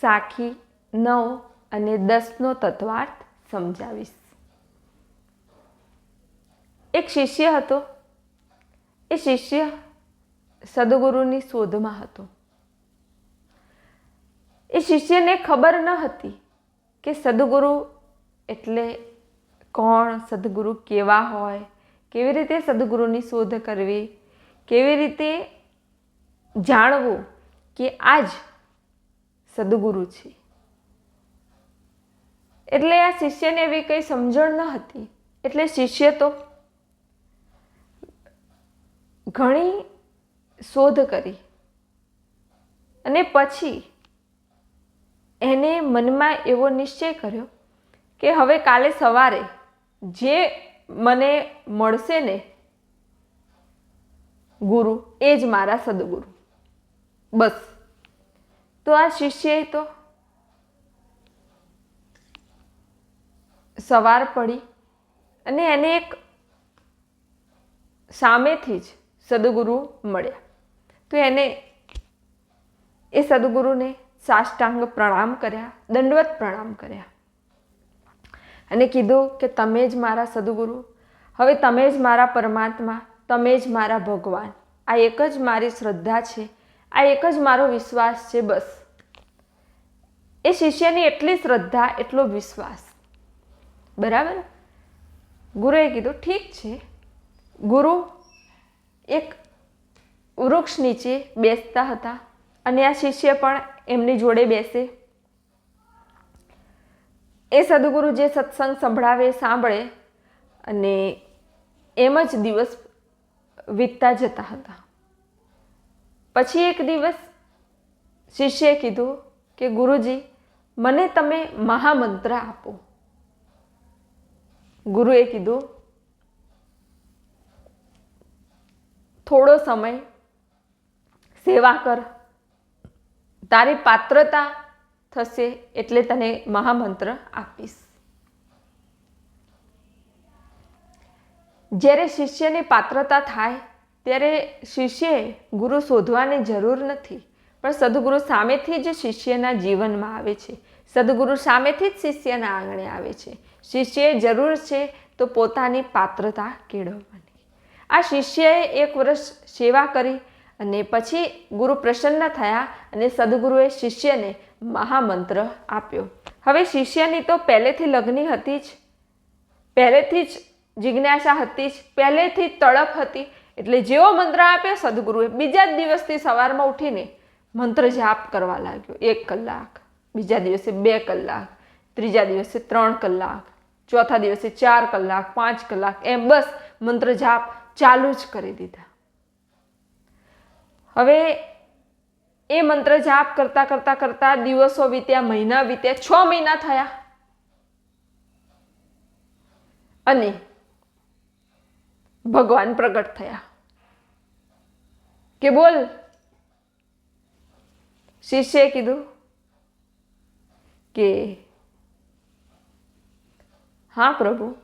સાખી, નવ અને દસનો તત્વાર્થ સમજાવીશ. એક શિષ્ય હતો. એ શિષ્ય સદગુરુની શોધમાં હતો. એ શિષ્યને ખબર ન હતી કે સદગુરુ એટલે કોણ, સદગુરુ કેવા હોય, કેવી રીતે સદગુરુની શોધ કરવી, કેવી રીતે જાણવું કે આ જ સદગુરુ છે. એટલે આ શિષ્યને એવી કંઈ સમજણ ન હતી. એટલે શિષ્ય તો ઘણી શોધ કરી. અને પછી એને મનમાં એવો નિશ્ચય કર્યો કે હવે કાલે સવારે જે મને મળશે ને ગુરુ, એ જ મારા સદગુરુ. બસ. તો આ શિષ્યએ તો સવાર પડી અને એને એક સામેથી જ સદગુરુ મળ્યા. તો એને એ સદગુરુને સાષ્ટાંગ પ્રણામ કર્યા, દંડવત પ્રણામ કર્યા અને કીધું કે તમે જ મારા સદગુરુ, હવે તમે જ મારા પરમાત્મા, તમે જ મારા ભગવાન. આ એક જ મારી શ્રદ્ધા છે. આ એક જ મારો વિશ્વાસ છે, બસ. એ શિષ્યની એટલી શ્રદ્ધા, એટલો વિશ્વાસ. બરાબર? ગુરુએ કીધું, ઠીક છે. ગુરુ એક વૃક્ષ નીચે બેસતા હતા અને આ શિષ્ય પણ એમની જોડે બેસે. એ સદગુરુ જે સત્સંગ સંભળાવે, સાંભળે અને એમ જ દિવસ વીતતા જતા હતા. પછી એક દિવસ શિષ્યે કીધું કે, ગુરુજી, મને તમે મહામંત્ર આપો. ગુરુએ કીધું, થોડો સમય સેવા કર. તારી પાત્રતા થશે એટલે તને મહામંત્ર આપીશ. જ્યારે શિષ્યની પાત્રતા થાય ત્યારે શિષ્યએ ગુરુ શોધવાની જરૂર નથી. પણ સદગુરુ સામેથી જ શિષ્યના જીવનમાં આવે છે. સદગુરુ સામેથી જ શિષ્યના આંગણે આવે છે. શિષ્યએ જરૂર છે તો પોતાની પાત્રતા કેળવવાની. આ શિષ્યએ એક વર્ષ સેવા કરી અને પછી ગુરુ પ્રસન્ન થયા અને સદગુરુએ શિષ્યને મહામંત્ર આપ્યો. હવે શિષ્યની તો પહેલેથી લગ્ની હતી જ. પહેલેથી જ જિજ્ઞાસા હતી જ. પહેલેથી જ તડપ હતી. એટલે જેવો મંત્ર આપ્યો, સદગુરુએ બીજા જ દિવસથી સવારમાં ઉઠીને મંત્ર જાપ કરવા લાગ્યો. એક કલાક, બીજા દિવસે બે કલાક, ત્રીજા દિવસે ત્રણ કલાક, ચોથા દિવસે ચાર કલાક, પાંચ કલાક, એમ બસ મંત્ર જાપ ચાલુ જ કરી દીધા. હવે એ મંત્ર જાપ કરતા કરતા કરતા દિવસો વીત્યા, મહિના વીત્યા, છ મહિના થયા. અને ભગવાન પ્રગટ થયા. કે બોલ? શિષ્યએ કીધું કે, હા પ્રભુ.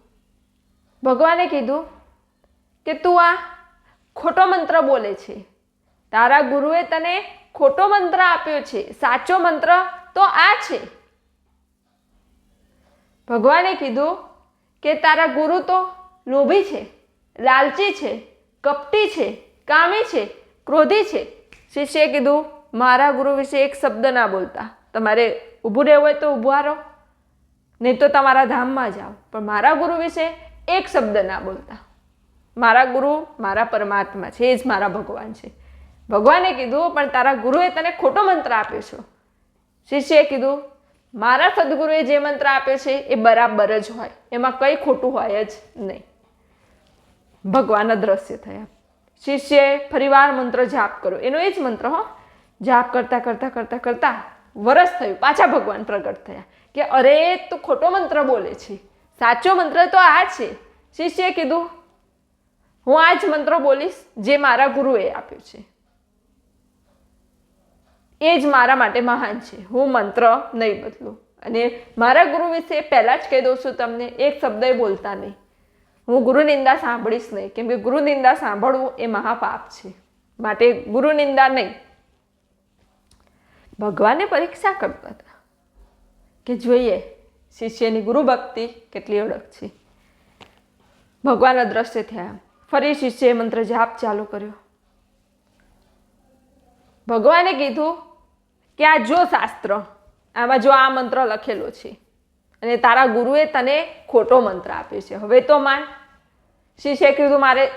ભગવાને કીધું કે, તું આ ખોટો મંત્ર બોલે છે. તારા ગુરુએ તને ખોટો મંત્ર આપ્યો છે. સાચો મંત્ર તો આ છે. ભગવાને કીધું કે, તારા ગુરુ તો લોભી છે. લાલચી છે, કપટી છે, કામી છે, ક્રોધી છે. શિષ્યએ કીધું, મારા ગુરુ વિશે એક શબ્દ ના બોલતા. તમારે ઊભું રહેવું હોય તો ઊભા રહો નહીં તો તમારા ધામમાં જાઓ. પણ મારા ગુરુ વિશે એક શબ્દ ના બોલતા. મારા ગુરુ મારા પરમાત્મા છે, એ જ મારા ભગવાન છે. ભગવાને કીધું, પણ તારા ગુરુએ તને ખોટો મંત્ર આપ્યો છે. શિષ્યએ કીધું, મારા સદગુરુએ જે મંત્ર આપ્યો છે એ બરાબર જ હોય. એમાં કંઈ ખોટું હોય જ નહીં. ભગવાન અદ્રશ્ય થયા. શિષ્યએ ફરીવાર મંત્ર જાપ કર્યો. એનો એ જ મંત્ર હો, જાપ કરતા કરતાં કરતાં કરતાં વરસ થયું. પાછા ભગવાન પ્રગટ થયા કે અરે, તું ખોટો મંત્ર બોલે છે. સાચો મંત્ર તો આ છે. શિષ્યએ કીધું, હું આ જ મંત્ર બોલીશ જે મારા ગુરુએ આપ્યું છે. એ જ મારા માટે મહાન છે. હું મંત્ર નહીં બદલું. અને મારા ગુરુ વિશે પહેલાં જ કહી દઉં છું તમને, એક શબ્દ બોલતા નહીં. હું ગુરુ નિંદા સાંભળીશ નહીં. કેમ કે ગુરુ નિંદા સાંભળવું એ મહાપાપ છે. માટે ગુરુ નિંદા નહીં. ભગવાને પરીક્ષા કરતા હતા કે જોઈએ, શિષ્યની ગુરુ ભક્તિ કેટલી ઓળખ છે. ભગવાન અદ્રશ્ય થયા ફરી શિષ્યએ મંત્ર જાપ ચાલુ કર્યો. ભગવાને કીધું કે આ જો શાસ્ત્ર, આમાં જો આ મંત્ર લખેલો છે અને તારા ગુરુએ તને ખોટો મંત્ર આપ્યો છે. હવે તો માન શિષ્યએ કીધું, મારે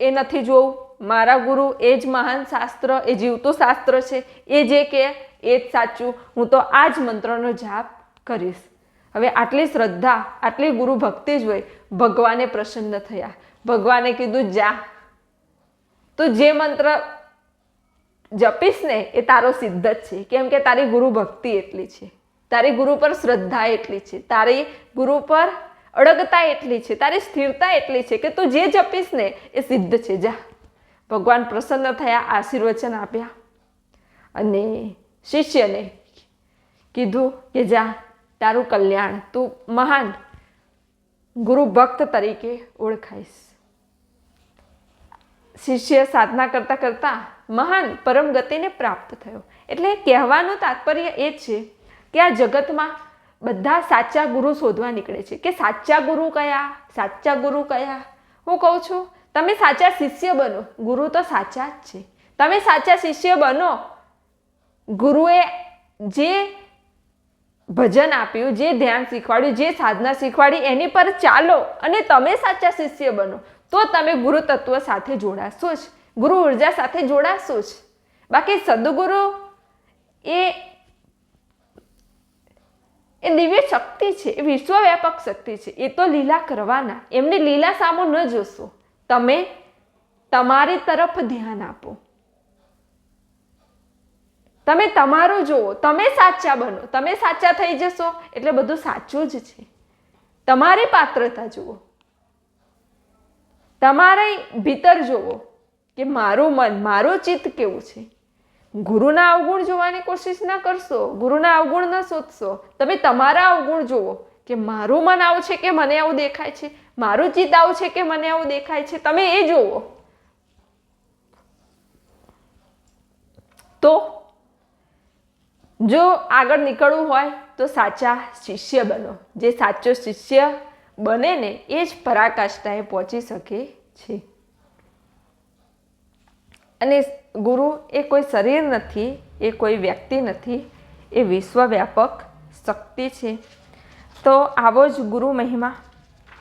એ નથી જોવું. મારા ગુરુ એ જ મહાન શાસ્ત્ર, એ જીવતું શાસ્ત્ર છે. એ જે કે, એ જ સાચું. હું તો આ જ મંત્રનો જાપ કરીશ. હવે આટલી શ્રદ્ધા, આટલી ગુરુ ભક્તિ જ હોય, ભગવાને પ્રસન્ન થયા. ભગવાને કીધું, જા. તો જે મંત્ર જપીશ ને, એ તારો સિદ્ધ જ છે. કેમ કે તારી ગુરુ ભક્તિ એટલી છે. તારી ગુરુ પર શ્રદ્ધા એટલી છે, તારી ગુરુ પર અડગતા એટલી છે, તારી સ્થિરતા એટલી છે કે તું જે જપીશ ને એ સિદ્ધ છે. જા. ભગવાન પ્રસન્ન થયા, આશીર્વચન આપ્યા. અને શિષ્યને કીધું કે, જા, તારું કલ્યાણ તું મહાન ગુરુ ભક્ત તરીકે ઓળખાઈશ. શિષ્ય સાધના કરતાં કરતાં મહાન પરમ ગતિને પ્રાપ્ત થયો. એટલે કહેવાનું તાત્પર્ય એ છે કે આ જગતમાં બધા સાચા ગુરુ શોધવા નીકળે છે? કે સાચા ગુરુ કયા? સાચા ગુરુ કયા? હું કહું છું, તમે સાચા શિષ્ય બનો. ગુરુ તો સાચા જ છે. તમે સાચા શિષ્ય બનો. ગુરુએ જે ભજન આપ્યું, જે ધ્યાન શીખવાડ્યું, જે સાધના શીખવાડી, એની પર ચાલો અને તમે સાચા શિષ્ય બનો. તો તમે ગુરુ તત્વ સાથે જોડાશો જ. ગુરુ ઊર્જા સાથે જોડાશો જ. બાકી સદગુરુ એ એ દિવ્ય શક્તિ છે, એ વિશ્વવ્યાપક શક્તિ છે, એ તો લીલા કરવાના. એમની લીલા સામો ન જોશો. તમે તમારી તરફ ધ્યાન આપો. તમે તમારું જુઓ, તમે સાચા બનો. તમે સાચા થઈ જશો એટલે બધું સાચું જ છે. તમારી પાત્રતા જુઓ. તમારે ભીતર જુઓ કે મારું મન, મારું ચિત્ત કેવું છે. ગુરુના અવગુણ જોવાની કોશિશ ના કરશો, ગુરુના અવગુણ ન શોધશો. તમે તમારા અવગુણ જુઓ કે મારું મન આવું છે કે મને આવું દેખાય છે, મારું ચિત્ત આવું છે કે મને આવું દેખાય છે, તમે એ જુઓ. તો જો આગળ નીકળવું હોય તો સાચા શિષ્ય બનો. જે સાચો શિષ્ય બને ને એ જ પરાકાષ્ઠાએ પહોંચી શકે છે. અને ગુરુ એ કોઈ શરીર નથી, એ કોઈ વ્યક્તિ નથી, એ વિશ્વવ્યાપક શક્તિ છે. તો આવો જ ગુરુ મહિમા,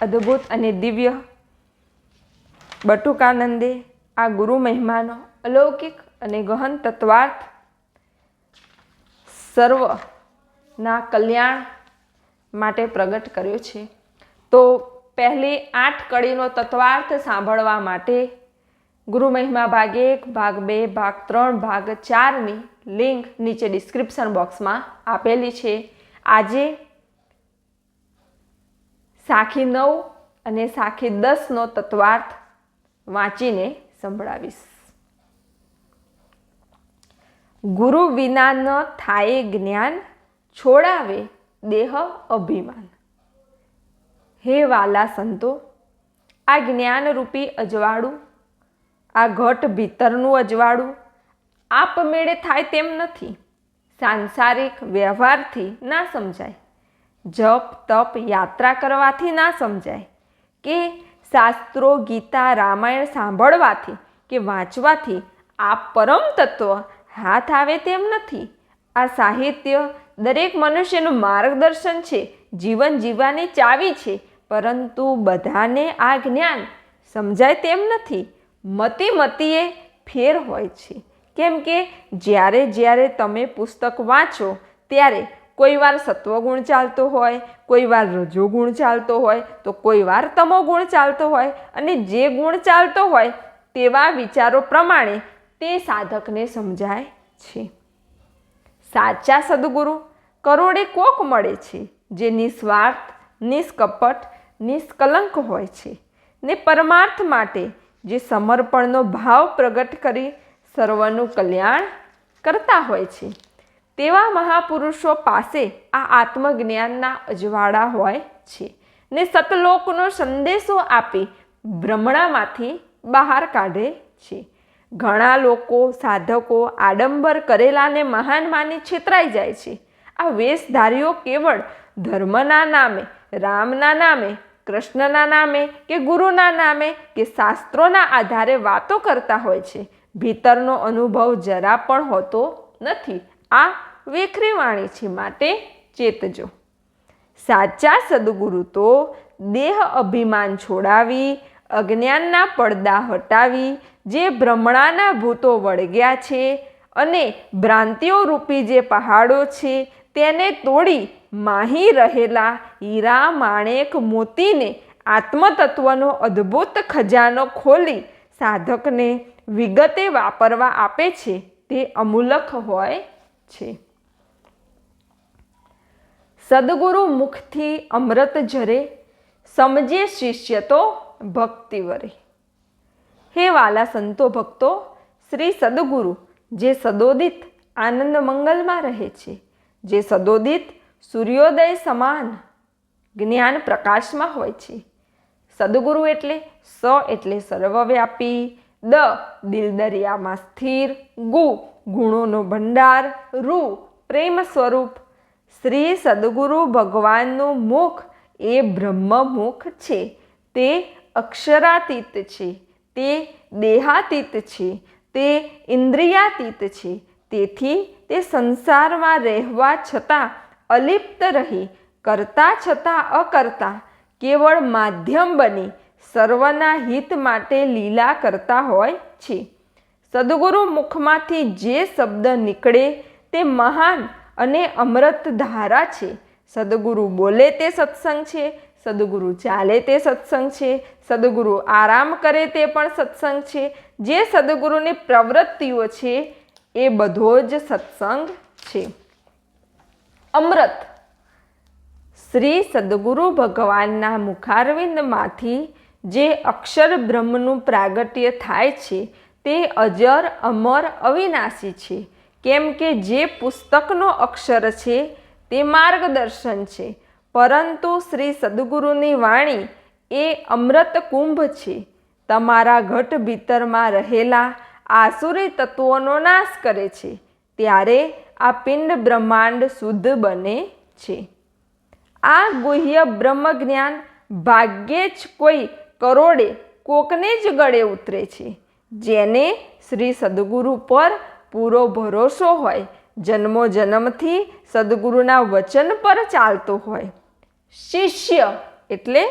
અદ્ભુત અને દિવ્ય. બટુકાનંદે આ ગુરુ મહિમાનો અલૌકિક અને ગહન તત્વાર્થ સર્વના કલ્યાણ માટે પ્રગટ કર્યો છે. તો પહેલી આઠ કડીનો તત્વાર્થ સાંભળવા માટે ગુરુ મહિમા ભાગ એક, ભાગ બે, ભાગ ત્રણ, ભાગ ચારની લિંક નીચે ડિસ્ક્રિપ્શન બોક્સમાં આપેલી છે. આજે સાખી નવ અને સાખી દસનો તત્વાર્થ વાંચીને સંભળાવીશ. ગુરુ વિના ન થાય જ્ઞાન, છોડાવે દેહ અભિમાન. હે વાલા સંતો, આ જ્ઞાનરૂપી અજવાળું આ ઘટ ભીતરનું અજવાળું આપમેળે થાય તેમ નથી. સાંસારિક વ્યવહારથી ના સમજાય. જપ, તપ, યાત્રા કરવાથી ના સમજાય. કે શાસ્ત્રો, ગીતા, રામાયણ સાંભળવાથી કે વાંચવાથી આ પરમ તત્વ હાથ આવે તેમ નથી. આ સાહિત્ય દરેક મનુષ્યનું માર્ગદર્શન છે, જીવન જીવવાની ચાવી છે, પરંતુ બધાને આ જ્ઞાન સમજાય તેમ નથી. મતી મતીએ ફેર હોય છે. કેમ કે જ્યારે જ્યારે તમે પુસ્તક વાંચો, ત્યારે કોઈ વાર સત્વગુણ ચાલતો હોય, કોઈ વાર રજોગુણ ચાલતો હોય, તો કોઈ વાર તમોગુણ ચાલતો હોય અને જે ગુણ ચાલતો હોય, તેવા વિચારો પ્રમાણે તે સાધકને સમજાય છે. સાચા સદગુરુ કરોડે કોક મળે છે, જે નિસ્વાર્થ, નિષ્કપટ, નિષ્કલંક હોય છે ને પરમાર્થ માટે જે સમર્પણનો ભાવ પ્રગટ કરી સર્વનું કલ્યાણ કરતા હોય છે. તેવા મહાપુરુષો પાસે આ આત્મજ્ઞાનના અજવાળા હોય છે ને સતલોકનો સંદેશો આપી ભ્રમણામાંથી બહાર કાઢે છે. ઘણા લોકો, સાધકો, આડંબર કરેલાને મહાન માની છેતરાઈ જાય છે. આ વેશધારીઓ કેવળ ધર્મના નામે, રામના નામે કૃષ્ણના નામે કે ગુરુના નામે કે શાસ્ત્રોના આધારે વાતો કરતા હોય છે. ભીતરનો અનુભવ જરા પણ હોતો નથી. આ વેખરી વાણી છે માટે ચેતજો. સાચા સદગુરુ તો દેહ અભિમાન છોડાવી, અજ્ઞાનના પડદા હટાવી, જે ભ્રમણાના ભૂતો વળગ્યા છે અને ભ્રાંતિઓ રૂપી જે પહાડો છે તેને તોડી માહી રહેલા હીરા માણેક મોતીને આત્મતત્વનો અદ્ભુત ખજાનો ખોલી સાધકને વિગતે વાપરવા આપે છે. તે અમૂલક હોય છે. સદગુરુ મુખથી અમૃત ઝરે સમજે શિષ્ય તો ભક્તિ વરે. હે વાલા સંતો ભક્તો, શ્રી સદગુરુ, જે સદોદિત આનંદ મંગલમાં રહે છે, જે સદોદિત સૂર્યોદય સમાન જ્ઞાન પ્રકાશમાં હોય છે. સદગુરુ એટલે સ એટલે સર્વવ્યાપી, દ દિલ દરિયામાં સ્થિર, ગુ ગુણોનો ભંડાર, રૂ પ્રેમ સ્વરૂપ, શ્રી સદગુરુ ભગવાનનું મુખ એ બ્રહ્મમુખ છે. તે અક્ષરાતીત છે, તે દેહાતીત છે, તે ઇન્દ્રિયાતીત છે. તેથી તે સંસારમાં રહેવા છતાં અલિપ્ત રહી, કરતા છતાં અકર્તા, કેવળ માધ્યમ બની સર્વના હિત માટે લીલા કરતા હોય છે. સદગુરુ મુખમાંથી જે શબ્દ નીકળે તે મહાન અને અમૃત ધારા છે. સદગુરુ બોલે તે સત્સંગ છે, સદગુરુ ચાલે તે સત્સંગ છે, સદગુરુ આરામ કરે તે પણ સત્સંગ છે. જે સદગુરુની પ્રવૃત્તિઓ છે, એ બધો જ સત્સંગ છે. અમૃત. શ્રી સદગુરુ ભગવાનના મુખારવિંદમાંથી જે અક્ષર બ્રહ્મનું પ્રાગટ્ય થાય છે, તે અજર, અમર, અવિનાશી છે. કેમ કે જે પુસ્તકનો અક્ષર છે, તે માર્ગદર્શન છે. પરંતુ શ્રી સદગુરુની વાણી એ અમૃત કુંભ છે. તમારા ઘટ ભીતરમાં રહેલા આસુરી તત્વોનો નાશ કરે છે. ત્યારે આ પિંડ બ્રહ્માંડ શુદ્ધ બને છે. આ ગુહ્ય બ્રહ્મ જ્ઞાન ભાગ્યે જ કોઈ કરોડે કોકને જ ગળે ઉતરે છે, જેને શ્રી સદગુરુ પર પૂરો ભરોસો હોય. જન્મો જન્મથી સદગુરુના વચન પર ચાલતો હોય. શિષ્ય એટલે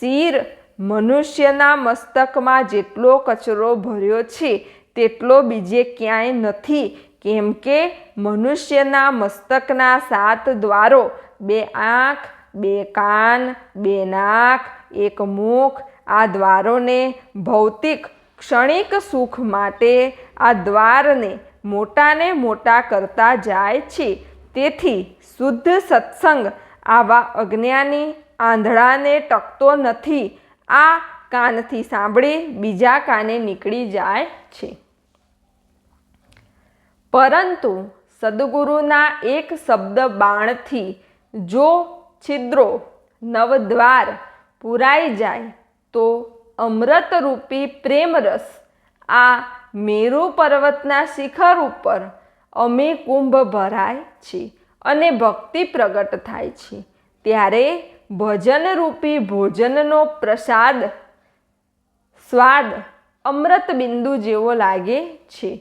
શિર મનુષ્યના મસ્તકમાં જેટલો કચરો ભર્યો છે, તેટલો બીજે ક્યાંય નથી કેમ કે મનુષ્યના મસ્તકના સાત દ્વારો, બે આંખ, બે કાન, બે નાક, એક મુખ, આ દ્વારોને ભૌતિક, ક્ષણિક સુખ માટે આ દ્વારને મોટાને મોટા કરતા જાય છે. તેથી શુદ્ધ સત્સંગ આવા અજ્ઞાની આંધળાને ટકતો નથી. આ કાનથી સાંભળી બીજા કાને નીકળી જાય છે. પરંતુ સદગુરુના એક શબ્દ બાણથી જો છિદ્રો નવદ્વાર પુરાઈ જાય, તો અમૃતરૂપી પ્રેમરસ આ મેરુ પર્વતના શિખર ઉપર અમે કુંભ ભરાય છે અને ભક્તિ પ્રગટ થાય છે. ત્યારે ભજનરૂપી ભોજનનો પ્રસાદ, સ્વાદ અમૃત બિંદુ જેવો લાગે છે.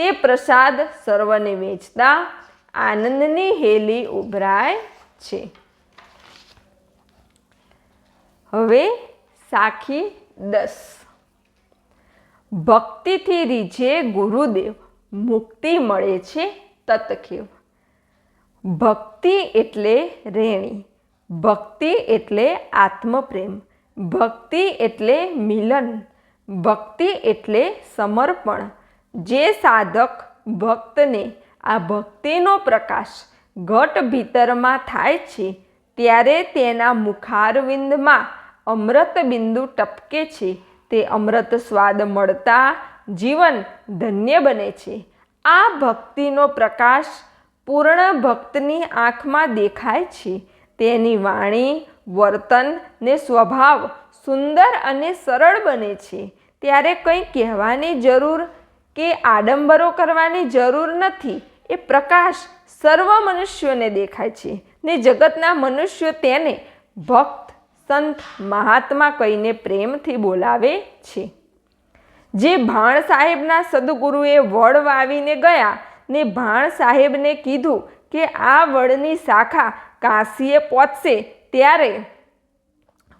તે પ્રસાદ સર્વને વેચતા આનંદની હેલી ઉભરાય છે. હવે સાખી દસ. ભક્તિથી રીઝે ગુરુદેવ, મુક્તિ મળે છે તતખેવ. ભક્તિ એટલે રેણી, ભક્તિ એટલે આત્મપ્રેમ, ભક્તિ એટલે મિલન, ભક્તિ એટલે સમર્પણ જે સાધક ભક્તને આ ભક્તિનો પ્રકાશ ઘટ ભીતરમાં થાય છે, ત્યારે તેના મુખારવિંદમાં અમૃત બિંદુ ટપકે છે. તે અમૃત સ્વાદ મળતા જીવન ધન્ય બને છે. આ ભક્તિનો પ્રકાશ પૂર્ણ ભક્તની આંખમાં દેખાય છે. તેની વાણી, વર્તન ને સ્વભાવ સુંદર અને સરળ બને છે. ત્યારે કંઈ કહેવાની જરૂર કે આડંબરો કરવાની જરૂર નથી. એ પ્રકાશ સર્વ મનુષ્યોને દેખાય છે. ને જગતના મનુષ્યો તેને ભક્ત, સંત, મહાત્મા કહીને પ્રેમથી બોલાવે છે. જે ભાણ સાહેબના સદગુરુએ વડ વાવીને ગયા ને ભાણ સાહેબને કીધું કે આ વડની શાખા કાશીએ પહોંચશે, ત્યારે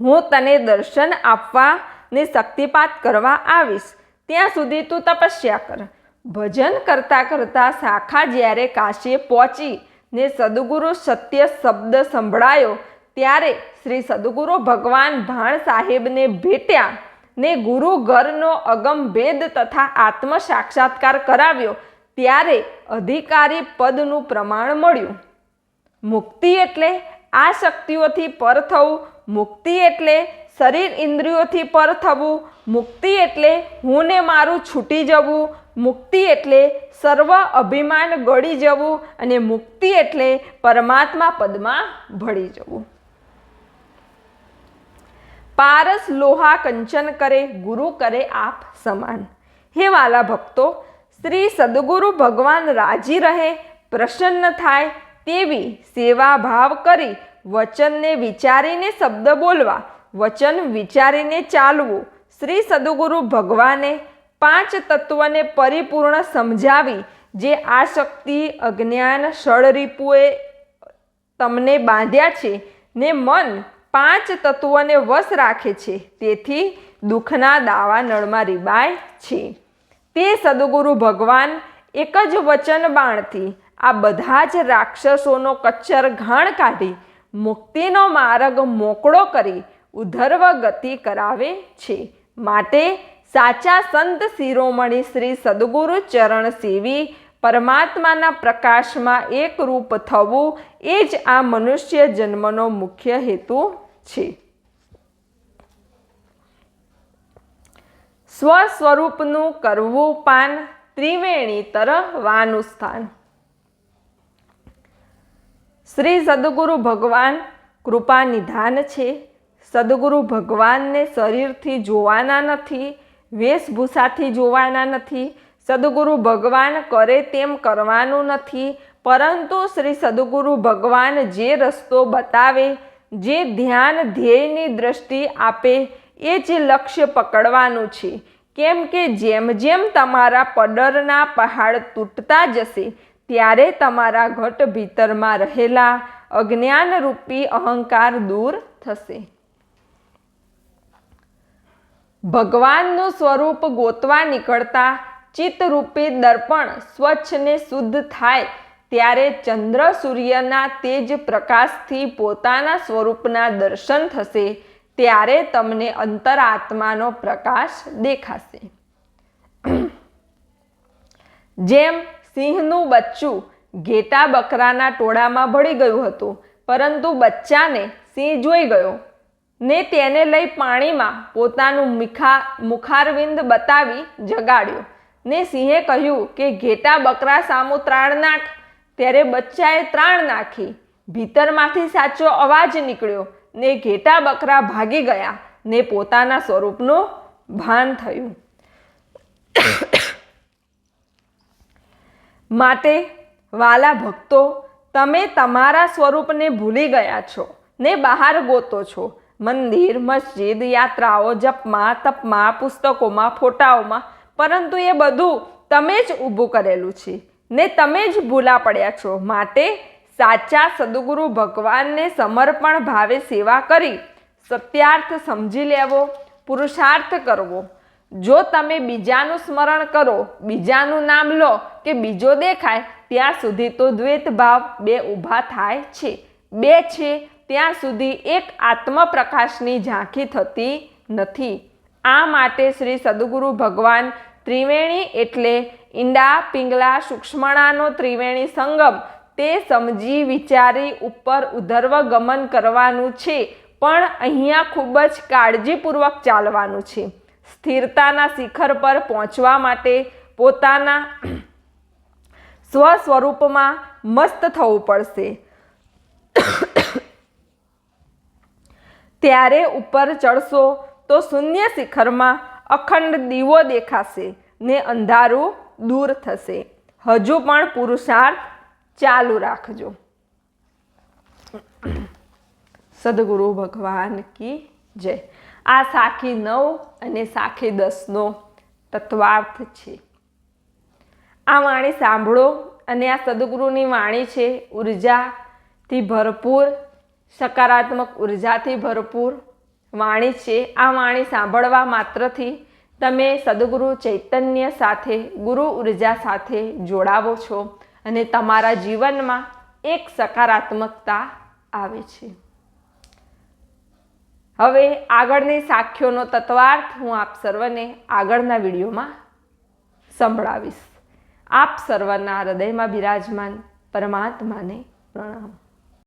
હું તને દર્શન આપવા ને શક્તિપાત કરવા આવીશ. ત્યાં સુધી તું તપસ્યા કર. ભજન કરતાં કરતાં શાખા જ્યારે કાશીએ પહોંચી ને સદગુરુ સત્ય શબ્દ સંભળાયો, ત્યારે શ્રી સદગુરુ ભગવાન ભાણ સાહેબને ભેટ્યા ને ગુરુ ઘરનો અગમ ભેદ તથા આત્મ સાક્ષાત્કાર કરાવ્યો, ત્યારે અધિકારી પદનું પ્રમાણ મળ્યું. મુક્તિ એટલે આ શક્તિઓથી પર થવું, મુક્તિ એટલે શરીર ઇન્દ્રિયોથી પર થવું, મુક્તિ એટલે હું ને મારું છૂટી જવું, મુક્તિ એટલે સર્વ અભિમાન ગળી જવું અને મુક્તિ એટલે પરમાત્મા પદમાં ભળી જવું. પારસ લોહા કંચન કરે, ગુરુ કરે આપ સમાન. હે વાલા ભક્તો, શ્રી સદગુરુ ભગવાન રાજી રહે, પ્રસન્ન થાય તેવી સેવા ભાવ કરી વચનને વિચારીને શબ્દ બોલવા વચન વિચારીને ચાલવું. શ્રી સદગુરુ ભગવાને પાંચ તત્વને પરિપૂર્ણ સમજાવી, જે આ શક્તિ અજ્ઞાન ષડરીપુએ તમને બાંધ્યા છે, ને મન પાંચ તત્વોને વશ રાખે છે, તેથી દુઃખના દાવા નળમાં રીબાય છે. તે સદગુરુ ભગવાન એક જ વચન બાણથી આ બધા જ રાક્ષસોનો કચ્છર ઘાણ કાઢી, મુક્તિનો માર્ગ મોકળો કરી ઉધર્વ ગતિ કરાવે છે. માટે સાચા સંત શિરોમણી શ્રી સદગુરુ ચરણ સેવી પરમાત્માના પ્રકાશમાં એકરૂપ થવું એ જ આ મનુષ્ય જન્મનો મુખ્ય હેતુ છે. સ્વસ્વરૂપનું કરવું પાન ત્રિવેણી તરવાનું સ્થાન શ્રી સદગુરુ ભગવાન કૃપા નિધાન છે. સદગુરુ ભગવાનને શરીરથી જોવાના નથી, વેશભૂષાથી જોવાના નથી, સદગુરુ ભગવાન કરે તેમ કરવાનું નથી, પરંતુ શ્રી સદગુરુ ભગવાન જે રસ્તો બતાવે, જે ધ્યાન ધ્યેયની દ્રષ્ટિ આપે, એ જ લક્ષ્ય પકડવાનું છે. કેમ કે જેમ જેમ તમારા પડરના પહાડ તૂટતા જશે, ત્યારે તમારા ઘટ ભીતરમાં રહેલા અજ્ઞાનરૂપી અહંકાર દૂર થશે. ભગવાનનું સ્વરૂપ ગોતવા નીકળતા ચિત્તરૂપી દર્પણ સ્વચ્છ ને શુદ્ધ થાય ત્યારે ચંદ્ર સૂર્યના તેજ પ્રકાશથી પોતાના સ્વરૂપના દર્શન થશે ત્યારે તમને અંતરાત્માનો પ્રકાશ દેખાશે. જેમ સિંહનું બચ્ચું ઘેટા બકરાના ટોળામાં ભળી ગયું હતું, પરંતુ બચ્ચાને સિંહ જોઈ ગયો. ને તેને લઈ પાણીમાં પોતાનું મીખા મુખારવિંદ બતાવી જગાડ્યો. ને સિંહે કહ્યું કે, ઘેટા બકરા સામું ત્રાણ નાખ. ત્યારે બચ્ચાએ ત્રાણ નાખી. ભીતરમાંથી સાચો અવાજ નીકળ્યો ને ઘેટા બકરા ભાગી ગયા ને પોતાના સ્વરૂપનું ભાન થયું. માટે, વાલા ભક્તો, તમે તમારા સ્વરૂપને ભૂલી ગયા છો ને બહાર ગોતો છો. મંદિર, મસ્જિદ, યાત્રાઓ, જપમાં, તપમાં, પુસ્તકોમાં, ફોટાઓમાં. પરંતુ એ બધું તમે જ ઊભું કરેલું છે ને તમે જ ભૂલા પડ્યા છો. માટે સાચા સદગુરુ ભગવાનને સમર્પણ ભાવે સેવા કરી સત્યાર્થ સમજી લેવો, પુરુષાર્થ કરવો. જો તમે બીજાનું સ્મરણ કરો, બીજાનું નામ લો કે બીજો દેખાય, ત્યાં સુધી તો દ્વૈત ભાવ બે ઊભા થાય છે. બે છે ત્યાં સુધી એક આત્મપ્રકાશની ઝાંખી થતી નથી. આ માટે શ્રી સદગુરુ ભગવાન ત્રિવેણી એટલે ઈંડા, પિંગલા, સૂક્ષ્મણાનો ત્રિવેણી સંગમ તે સમજી વિચારી ઉપર ઉધર્વ ગમન કરવાનું છે, પણ અહીંયા ખૂબ જ કાળજીપૂર્વક ચાલવાનું છે. સ્થિરતાના શિખર પર પહોંચવા માટે પોતાના સ્વ સ્વરૂપમાં મસ્ત થવું પડશે. ત્યારે ઉપર ચડશો તો શૂન્ય શિખરમાં અખંડ દીવો દેખાશે, ને અંધારું દૂર થશે. હજુ પણ પુરુષાર્થ ચાલુ રાખજો. સદગુરુ ભગવાન કી જય. આ સાખી નવ અને સાખી દસનો તત્વાર્થ છે. આ વાણી સાંભળો અને આ સદગુરુની વાણી છે, ઉર્જાથી ભરપૂર સકારાત્મક ઉર્જાથી ભરપૂર વાણી છે. આ વાણી સાંભળવા માત્રથી તમે સદગુરુ ચૈતન્ય સાથે, ગુરુ ઊર્જા સાથે જોડાવો છો અને તમારા જીવનમાં એક સકારાત્મકતા આવે છે. હવે આગળની સાખ્યોનો તત્વાર્થ હું આપ સર્વને આગળના વિડીયોમાં સંભળાવીશ. આપ સર્વના હૃદયમાં બિરાજમાન પરમાત્માને પ્રણામ.